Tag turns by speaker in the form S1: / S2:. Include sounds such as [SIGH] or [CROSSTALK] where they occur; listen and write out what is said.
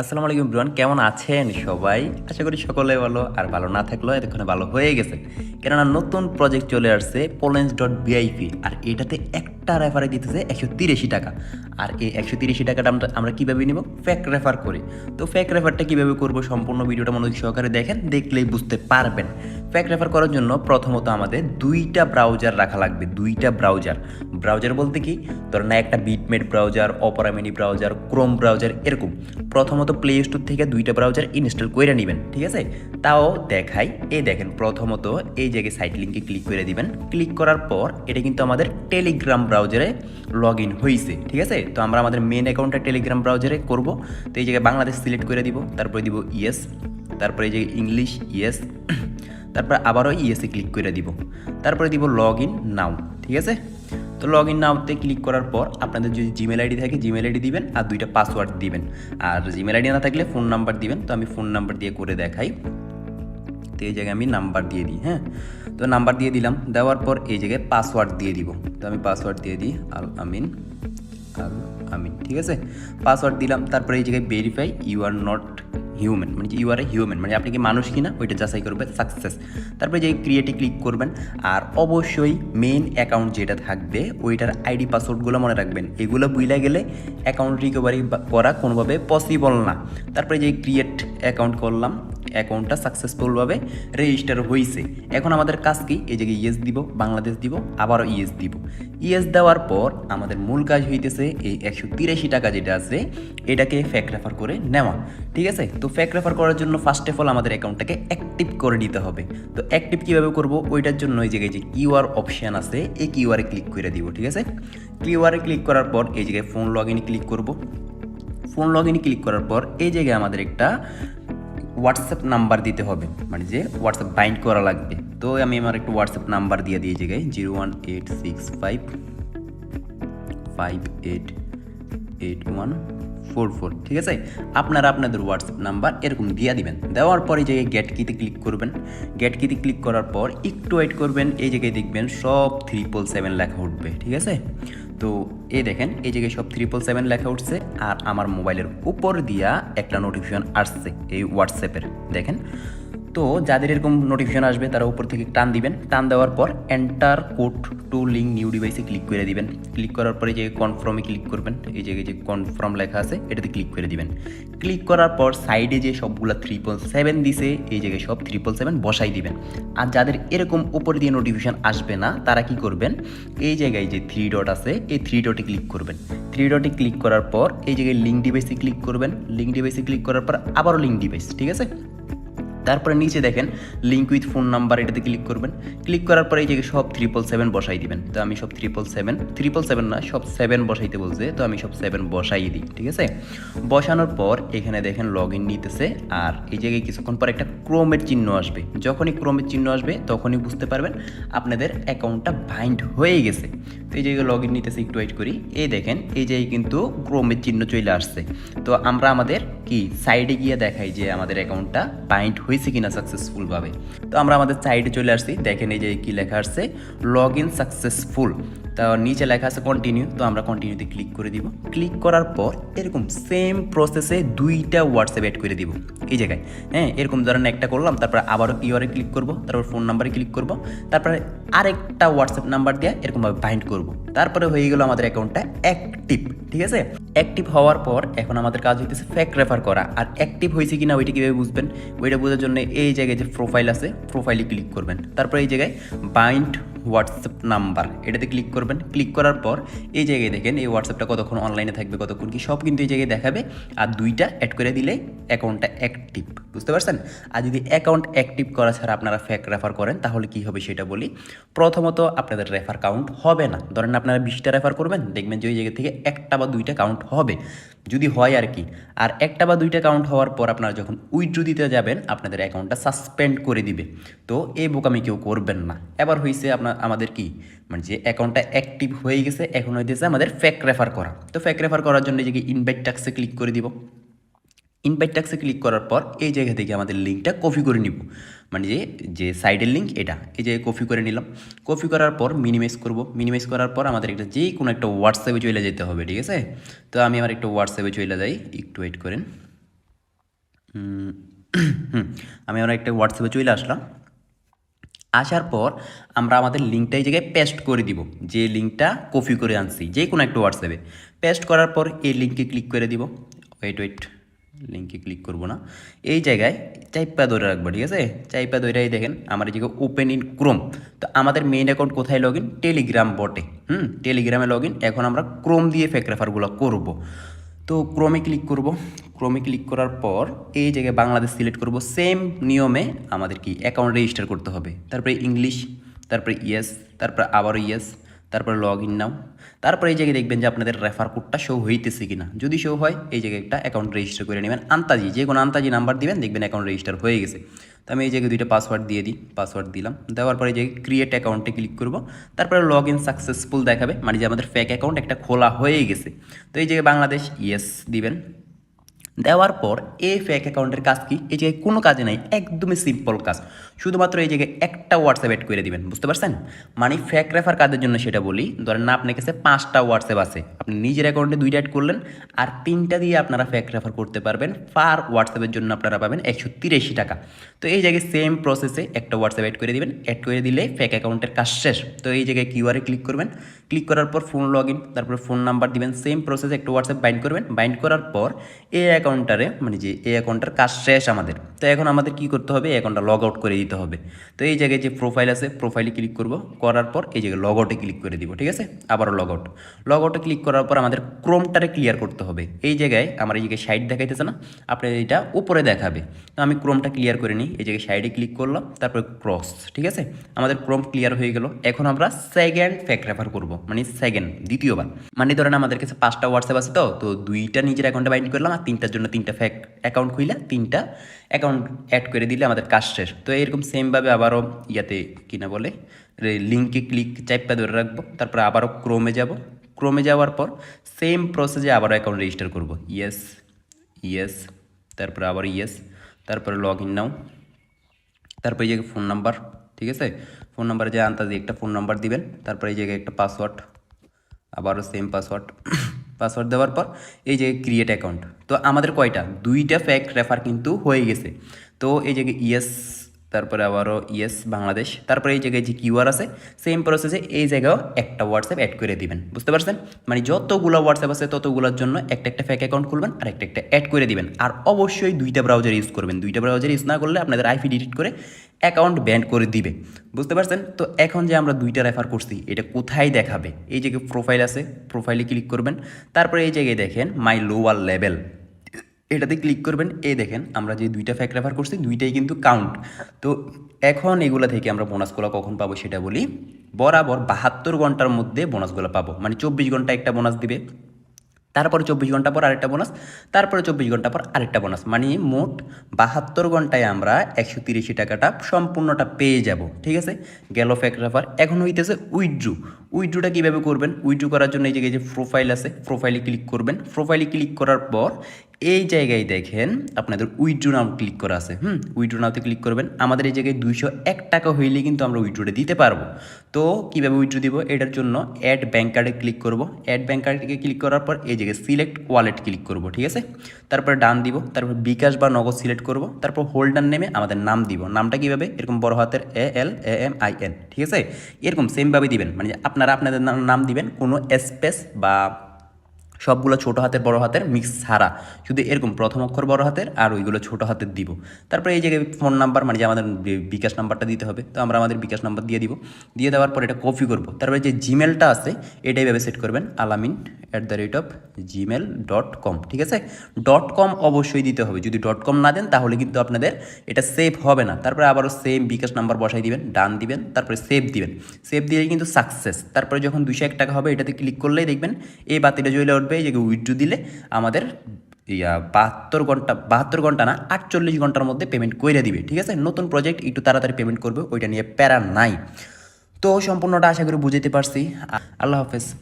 S1: আসসালামু আলাইকুম ব্রুয়ান কেমন আছেন সবাই? আশা করি সকলে ভালো আর ভালো না থাকলেও এতক্ষণে ভালো হয়ে গেছে। কেননা নতুন প্রজেক্ট চলে আসছে পোলেন্স ডট বিআইপি আর এটাতে একটা রেফারে দিতেছে একশো তিরিশি টাকা। আর এই একশো তিরিশি টাকাটা আমরা আমরা কীভাবে নেব? ফ্যাক রেফার করে। তো ফ্যাক রেফারটা কীভাবে করব? সম্পূর্ণ ভিডিওটা মনোযোগ সহকারে দেখেন, দেখলেই বুঝতে পারবেন। ফ্যাক রেফার করার জন্য প্রথমত আমাদের দুইটা ব্রাউজার রাখা লাগবে, দুইটা ব্রাউজার ব্রাউজার বলতে কি? ধরেন একটা বিটমেট browser Opera mini browser Chrome browser এরকম। প্রথমত প্লে স্টোর থেকে দুইটা ব্রাউজার ইনস্টল করে নেবেন, ঠিক আছে? তাও দেখাই, এই দেখেন, প্রথমত এই জায়গায় সাইট লিঙ্কে ক্লিক করে দিবেন। ক্লিক করার পর এটা কিন্তু আমাদের টেলিগ্রাম ব্রাউজারে লগ ইন হয়েছে ঠিক আছে? তো আমরা আমাদের মেন অ্যাকাউন্টটা টেলিগ্রাম ব্রাউজারে করব। তো এই জায়গায় বাংলাদেশ সিলেক্ট করে দিব, তারপরে দিব ইয়েস তারপরে এই জায়গায় ইংলিশ ইয়েস তারপর আবারও ইয়েসে ক্লিক করে দিব। তারপরে দিব লগ ইন নাও ঠিক আছে? তো লগ ইন নাওতে ক্লিক করার পর আপনাদের যদি জিমেল আইডি থাকে জিমেল আইডি দিবেন আর দুইটা পাসওয়ার্ড দিবেন। আর জিমেল আইডি না থাকলে ফোন নাম্বার দিবেন। তো আমি ফোন নাম্বার দিয়ে করে দেখাই। তো এই জায়গায় আমি নাম্বার দিয়ে দিই হ্যাঁ? তো নাম্বার দিয়ে দিলাম। দেওয়ার পর এই জায়গায় পাসওয়ার্ড দিয়ে দিব। তো আমি পাসওয়ার্ড দিয়ে দিই আল আমিন আল আমিন, ঠিক আছে? পাসওয়ার্ড দিলাম। তারপরে এই জায়গায় verify you are not human মানে ইউ আর এ হিউম্যান মানে আপনি কি মানুষ কিনা, ওইটা যাচাই করবে সাকসেস তারপরে যে ক্রিয়েটে ক্লিক করবেন, আর অবশ্যই মেন অ্যাকাউন্ট যেটা থাকবে, ওইটার আইডি পাসওয়ার্ডগুলো মনে রাখবেন। এগুলো বুইলা গেলে অ্যাকাউন্ট রিকভারি করা কোনোভাবে পসিবল না। তারপরে যে ক্রিয়েট অ্যাকাউন্ট করলাম অ্যাকাউন্টটা সাকসেসফুলভাবে রেজিস্টার হয়েছে এখন আমাদের কাজ কি? এই জায়গায় ইয়েস দিব, বাংলাদেশ দিব, আবারও ইয়েস দিব। ইয়েস দেওয়ার পর আমাদের মূল কাজ হইতেছে এই একশো তিরাশি টাকা যেটা আছে, এটাকে ফ্যাক রেফার করে নেওয়া। ঠিক আছে? তো ফ্যাক রেফার করার জন্য ফার্স্ট অফ অল আমাদের অ্যাকাউন্টটাকে অ্যাক্টিভ করে নিতে হবে। তো অ্যাক্টিভ কীভাবে করব? ওইটার জন্য এই জায়গায় যে কিউআর অপশান আছে, এই কিউআরে ক্লিক করে দিব, ঠিক আছে? কিউআরে ক্লিক করার পর এই জায়গায় ফোন লগ ক্লিক করব। ফোন লগ ইনে ক্লিক করার পর এই জায়গায় আমাদের একটা হোয়াটসঅ্যাপ নাম্বার দিতে হবে। মানে যে হোয়াটসঅ্যাপ বাইন্ড করা লাগবে। তো আমি আমার একটু হোয়াটসঅ্যাপ নাম্বার দিয়ে দিয়েছি guys zero one eight six five five eight eight one four four ঠিক আছে? আপনারা আপনাদের হোয়াটসঅ্যাপ নাম্বার এরকম দিয়ে দিবেন। দেওয়ার পরে যে গেট কিতে ক্লিক করবেন গেট কিতে ক্লিক করার পর একটু ওয়েট করবেন, এই জায়গায় দেখবেন সব থ্রিপল সেভেন লেখা উঠবে, ঠিক আছে? তো এই দেখেন, এই জায়গায় সব ট্রিপল সেভেন লেখা উঠছে, আর আমার মোবাইলের উপর দিয়া একটা নোটিফিকেশন আসছে এই হোয়াটসঅ্যাপের দেখেন? তো যাদের এরকম নোটিফিকেশন আসবে, তারা উপর থেকে টান দিবেন। টান দেওয়ার পর enter code to link new ডিভাইসে ক্লিক করে দিবেন। ক্লিক করার পরে যে কনফার্মে ক্লিক করবেন, এই জায়গায় যে কনফার্ম লেখা আছে, এটাতে ক্লিক করে দিবেন। ক্লিক করার পর সাইডে যে সবগুলো ট্রিপল সেভেন দিছে, এই জায়গায় সব ট্রিপল সেভেন বসাই দিবেন। আর যাদের এরকম উপর দিয়ে নোটিফিকেশন আসবে না, তারা কি করবেন? এই জায়গায় যে থ্রি ডট আছে, এই থ্রি ডটে ক্লিক করবেন। থ্রি ডটে ক্লিক করার পর এই জায়গায় লিঙ্ক ডিভাইসে ক্লিক করবেন। লিঙ্ক ডিভাইসে ক্লিক করার পর আবারও লিঙ্ক ডিভাইস ঠিক আছে? তারপরে নিচে দেখেন লিঙ্ক উইথ ফোন নাম্বার এটাতে ক্লিক করবেন। ক্লিক করার পরে এই জায়গায় সব ট্রিপল সেভেন বসাই দিবেন। তো আমি সব ট্রিপল সেভেন ট্রিপল সেভেন না, সব সেভেন বসাইতে বলছে, তো আমি সব সেভেন বসাই দিই, ঠিক আছে? বসানোর পর এখানে দেখেন লগ ইন নিতেছে, আর এই জায়গায় কিছুক্ষণ পর একটা ক্রোমের চিহ্ন আসবে। যখনই ক্রোমের চিহ্ন আসবে, তখনই বুঝতে পারবেন আপনাদের অ্যাকাউন্টটা বাইন্ড হয়ে গেছে। তো এই জায়গায় লগ ইন নিতেছে, একটু ওয়েট করি। এই দেখেন, এই জায়গায় কিন্তু ক্রোমের চিহ্ন চলে আসছে। তো আমরা আমাদের কি সাইডে গিয়ে দেখাই যে আমাদের অ্যাকাউন্টটা বাইন্ড হয়েছে কিনা সাকসেসফুলভাবে তো আমরা আমাদের সাইটে চলে আসছি দেখেন এই যে কি লেখা আসছে লগ ইন সাকসেসফুল তা নিচে লেখা আছে কন্টিনিউ তো আমরা কন্টিনিউতে ক্লিক করে দিব। ক্লিক করার পর এরকম সেম প্রসেসে দুইটা হোয়াটসঅ্যাপ অ্যাড করে দিব। এই জায়গায় হ্যাঁ এরকম ধরেন একটা করলাম, তারপর আবারও কিউআরে ক্লিক করব, তারপর ফোন নাম্বারে ক্লিক করব, তারপরে আরেকটা হোয়াটসঅ্যাপ নাম্বার দিয়ে এরকমভাবে বাইন্ড করব। তারপরে হয়ে গেল আমাদের অ্যাকাউন্টটা অ্যাক্টিভ ঠিক আছে? অ্যাক্টিভ হওয়ার পর এখন আমাদের কাজ হইতেছে ফ্যাক রেফার করা। আর অ্যাক্টিভ হয়েছে কিনা ওইটা কীভাবে বুঝবেন? ওইটা বোঝার জন্য এই জায়গায় যে প্রোফাইল আছে প্রোফাইলে ক্লিক করবেন। তারপরে এই জায়গায় বাইন্ড হোয়াটসঅ্যাপ নাম্বার এটাতে ক্লিক করবেন। ক্লিক করার পর এই জায়গায় দেখেন এই হোয়াটসঅ্যাপটা কতক্ষণ অনলাইনে থাকবে, কতক্ষণ কি সব কিন্তু এই জায়গায় দেখাবে। আর দুইটা অ্যাড করে দিলে অ্যাকাউন্টটা অ্যাক্টিভ বুঝতে পারছেন? আর যদি অ্যাকাউন্ট অ্যাক্টিভ করা ছাড়া আপনারা ফ্যাক রেফার করেন, তাহলে কি হবে সেটা বলি। প্রথমত আপনাদের রেফার কাউন্ট হবে না। ধরেন আপনারা বিশটা রেফার করবেন, দেখবেন যে ওই জায়গা থেকে একটা বা দুইটা কাউন্ট হবে। যদি হয় আর কি। আর একটা বা দুইটা কাউন্ট হওয়ার পর আপনারা যখন উইথড্রু দিতে যাবেন, আপনাদের অ্যাকাউন্টটা সাসপেন্ড করে দিবে। তো এই বোকামি কেউ করবেন না। এবার হয়েছে আপনার, আমাদের কি? মানে যে অ্যাকাউন্টটা অ্যাক্টিভ হয়ে গেছে, এখন হইতেছে আমাদের ফ্যাক রেফার করা। তো ফ্যাক রেফার করার জন্য যে ইনভাইট ট্যাক্সে ক্লিক করে দিব। ইনভাইট ট্যাক্সে ক্লিক করার পর এই জায়গা থেকে আমাদের লিঙ্কটা কপি করে নিব। মানে যে যে সাইডের লিঙ্ক এটা, এই যে কপি করে নিলাম। কপি করার পর মিনিমাইজ করব। মিনিমাইজ করার পর আমাদের একটা যে কোনো একটা হোয়াটসঅ্যাপে চলে যেতে হবে, ঠিক আছে? তো আমি আমার একটা হোয়াটসঅ্যাপে চলে যাই। একটু ওয়েট করেন। [CLEARS THROAT] আমি আমার একটা হোয়াটসঅ্যাপে চলে আসলাম। আসার পর আমরা আমাদের লিঙ্কটা এই জায়গায় পেস্ট করে দিব। যে লিঙ্কটা কপি করে আনছি, যে কোনো একটা হোয়াটসঅ্যাপে পেস্ট করার পর এই লিঙ্কে ক্লিক করে দিব। ওয়েট ওয়েট লিঙ্কে ক্লিক করব না। এই জায়গায় চাইপা ধরে রাখব, ঠিক আছে? চাইপা ধরেই দেখেন, আমার এই জায়গায় ওপেন ইন ক্রোম তো আমাদের মেইন অ্যাকাউন্ট কোথায় লগ ইন টেলিগ্রাম বটে হুম? টেলিগ্রামে লগ ইন এখন আমরা ক্রোম দিয়ে ফেক রেফারগুলো করব। তো ক্রোমে ক্লিক করব। ক্রোমে ক্লিক করার পর এই জায়গায় বাংলাদেশ সিলেক্ট করব। সেম নিয়মে আমাদের কি অ্যাকাউন্ট রেজিস্টার করতে হবে। তারপরে ইংলিশ তারপরে ইয়েস তারপরে আবারও ইয়েস তারপরে লগ ইন নাও। তারপরে এই জায়গায় দেখবেন যে আপনাদের রেফার কোডটা শো হইতেছে কিনা। যদি শো হয়, এই জায়গায় একটা অ্যাকাউন্ট রেজিস্টার করে নেবেন। আন্তাজি, যে কোনো আন্তাজি নাম্বার দিবেন, দেখবেন অ্যাকাউন্ট রেজিস্টার হয়ে গেছে। তো আমি এই জায়গায় দুইটা পাসওয়ার্ড দিয়ে দিই পাসওয়ার্ড দিলাম। দেওয়ার পরে এই জায়গায় ক্রিয়েট অ্যাকাউন্টে ক্লিক করব। তারপরে লগ ইন সাকসেসফুল দেখাবে। মানে যে আমাদের ফেক অ্যাকাউন্ট একটা খোলা হয়ে গেছে। তো এই জায়গায় বাংলাদেশ ইয়েস দিবেন। দেওয়ার পর এই ফেক অ্যাকাউন্টের কাজ কি? এই জায়গায় কোনো কাজে নাই, একদমই সিম্পল কাজ। শুধুমাত্র এই জায়গায় একটা হোয়াটসঅ্যাপ অ্যাড করে দিবেন, বুঝতে পারছেন? মানে ফেক রেফার কাজের জন্য সেটা বলি, ধরেন না আপনার কাছে পাঁচটা হোয়াটসঅ্যাপ আছে, আপনি নিজের অ্যাকাউন্টে দুইটা অ্যাড করলেন, আর তিনটা দিয়ে আপনারা ফেক রেফার করতে পারবেন পার হোয়াটসঅ্যাপের জন্য আপনারা পাবেন একশো তিরাশি টাকা। তো এই জায়গায় সেম প্রসেসে একটা হোয়াটসঅ্যাপ অ্যাড করে দিবেন অ্যাড করে দিলে ফেক অ্যাকাউন্টের কাজ শেষ। তো এই জায়গায় কিউআরে ক্লিক করবেন ক্লিক করার পর ফোন লগ ইন তারপরে ফোন নাম্বার দিবেন সেম প্রসেসে একটা হোয়াটসঅ্যাপ বাইন্ড করবেন। বাইন্ড করার পর এই অ্যাকাউন্টারে মানে যে এই অ্যাকাউন্টটার কাজ শেষ আমাদের। তো এখন আমাদের কি করতে হবে? এই অ্যাকাউন্টটা লগ আউট করে দিতে হবে। তো এই জায়গায় যে প্রোফাইল আছে প্রোফাইলে ক্লিক করব। করার পর এই জায়গায় লগ আউটে ক্লিক করে দিব, ঠিক আছে? আবারও লগ আউট লগ আউটে ক্লিক করার পর আমাদের ক্রোমটারে ক্লিয়ার করতে হবে। এই জায়গায় আমার এই জায়গায় সাইড দেখাইতেছে না, আপনার এটা উপরে দেখাবে। তো আমি ক্রোমটা ক্লিয়ার করে নিই। এই জায়গায় সাইডে ক্লিক করলাম, তারপরে ক্রস ঠিক আছে? আমাদের ক্রোম ক্লিয়ার হয়ে গেল। এখন আমরা সেকেন্ড ফ্যাক রেফার করব মানে সেকেন্ড দ্বিতীয়বার। মানে ধরেন আমাদের কাছে পাঁচটা হোয়াটসঅ্যাপ আছে তো তো দুইটা নিজের অ্যাকাউন্টে বাইন্ড করলাম আর তিনটার জন্য তিনটা ফেক অ্যাকাউন্ট খুইলা, তিনটা অ্যাকাউন্ট অ্যাড করে দিলে আমাদের কাজ শেষ। তো এরকম সেমভাবে আবারও ইয়াতে কি না বলে লিঙ্কে ক্লিক চাইপা ধরে রাখব, তারপরে আবারও ক্রোমে যাব। ক্রোমে যাওয়ার পর সেম প্রসেসে আবারও অ্যাকাউন্ট রেজিস্টার করব। ইয়েস ইয়েস তারপরে আবার ইয়েস তারপরে লগ ইন নাও। তারপরে এই জায়গায় ফোন নাম্বার ঠিক আছে? ফোন নাম্বারে যে আন্তাজি একটা ফোন নাম্বার দিবেন, তারপরে এই জায়গায় একটা পাসওয়ার্ড আবারও সেম পাসওয়ার্ড পাসওয়ার্ড দেওয়ার পর এই যে ক্রিয়েট অ্যাকাউন্ট তো আমাদের কয়টা? দুইটা ফ্যাক্ট রেফার কিন্তু হয়ে গেছে। তো এই যে ইয়েস তারপরে আবারও ইয়েস বাংলাদেশ। তারপরে এই জায়গায় যে কিউআর আছে সেম প্রসেসে এই জায়গাও একটা হোয়াটসঅ্যাপ অ্যাড করে দিবেন। বুঝতে পারছেন? মানে যতগুলো হোয়াটসঅ্যাপ আছে, ততগুলোর জন্য একটা একটা ফেক অ্যাকাউন্ট খুলবেন, আর একটা একটা অ্যাড করে দিবেন। আর অবশ্যই দুইটা ব্রাউজার ইউজ করবেন। দুইটা ব্রাউজার ইউজ না করলে আপনাদের আইপি ডিলিট করে অ্যাকাউন্ট ব্যান্ড করে দিবে। বুঝতে পারছেন? তো এখন যে আমরা দুইটা রেফার করছি, এটা কোথায় দেখাবে? এই জায়গায় প্রোফাইল আছে প্রোফাইলে ক্লিক করবেন। তারপরে এই জায়গায় দেখেন মাই লোয়ার লেভেল এটাতে ক্লিক করবেন, এই দেখেন আমরা যে দুইটা ফ্যাক্ট রেফার করছি, দুইটাই কিন্তু কাউন্ট তো এখন এগুলো থেকে আমরা বোনাসগুলো কখন পাবো সেটা বলি, বরাবর বাহাত্তর ঘণ্টার মধ্যে বোনাসগুলো পাবো। মানে চব্বিশ ঘণ্টা একটা বোনাস দিবে, তারপরে চব্বিশ ঘণ্টা পর আরেকটা বোনাস তারপরে চব্বিশ ঘণ্টা পর আরেকটা বোনাস মানে মোট বাহাত্তর ঘন্টায় আমরা একশো তিরিশি টাকাটা সম্পূর্ণটা পেয়ে যাব, ঠিক আছে? গেল ফ্যাক রেফার এখন হইতেছে উইথড্রু উইথড্রুটা কীভাবে করবেন? উইড্রু করার জন্য এই যে প্রোফাইল আছে প্রোফাইলে ক্লিক করবেন। প্রোফাইলে ক্লিক করার পর এই জায়গায় দেখেন আপনাদের উইথড্রু নাও ক্লিক করা আছে। হুম উইথড্রু নাওতে ক্লিক করবেন। আমাদের এই জায়গায় দুইশো এক টাকা হইলে কিন্তু আমরা উইথড্রুটা দিতে পারব। তো কীভাবে উইথড্রু দিব? এটার জন্য অ্যাড ব্যাঙ্ক কার্ডে ক্লিক করব। অ্যাড ব্যাঙ্ক কার্ডে ক্লিক করার পর এই জায়গায় সিলেক্ট ওয়ালেট ক্লিক করব, ঠিক আছে? তারপর ডান দিব, তারপর বিকাশ বা নগদ সিলেক্ট করব, তারপর হোল্ডার নেমে আমাদের নাম দিব। নামটা কীভাবে? এরকম বড় হাতের A L A M I N ঠিক আছে? এরকম সেমভাবে দিবেন। মানে আপনারা আপনাদের নাম দিবেন, কোনো স্পেস বা সবগুলো ছোট হাতের, বড় হাতের মিক্স ছাড়া। শুধু এরকম প্রথম অক্ষর, বড় হাতের আর ওইগুলো ছোট হাতের দিব। তারপরে এই জায়গায় ফোন নাম্বার মানে যে আমাদের বিকাশ নাম্বারটা দিতে হবে, তো আমরা আমাদের বিকাশ নাম্বার দিয়ে দিব। দিয়ে দেওয়ার পর এটা কপি করব। তারপরে যে জিমেলটা আছে, এটাই ভাবে সেট করবেন, Alamin at the rate of Gmail dot com ঠিক আছে? ডট কম অবশ্যই দিতে হবে। যদি ডট কম না দেন, তাহলে কিন্তু আপনাদের এটা সেভ হবে না। তারপরে আবারও সেম বিকাশ নাম্বার বসাই দিবেন, ডান দিবেন, তারপরে সেভ দিবেন। সেভ দিলেই কিন্তু সাকসেস তারপরে যখন দুশো এক টাকা হবে, এটাতে ক্লিক করলেই দেখবেন, এই বাতিটা জ্বলে এই যে উইথড্রু দিলে আমাদের ইয়া বাহাত্তর ঘণ্টা বাহাত্তর ঘণ্টা না, আটচল্লিশ ঘণ্টার মধ্যে পেমেন্ট করে দিবে, ঠিক আছে? নতুন প্রজেক্ট একটু তাড়াতাড়ি পেমেন্ট করবে, ওইটা নিয়ে প্যারা নাই। তো সম্পূর্ণটা আশা করি বুঝতে পারছি। আল্লাহ হাফেজ।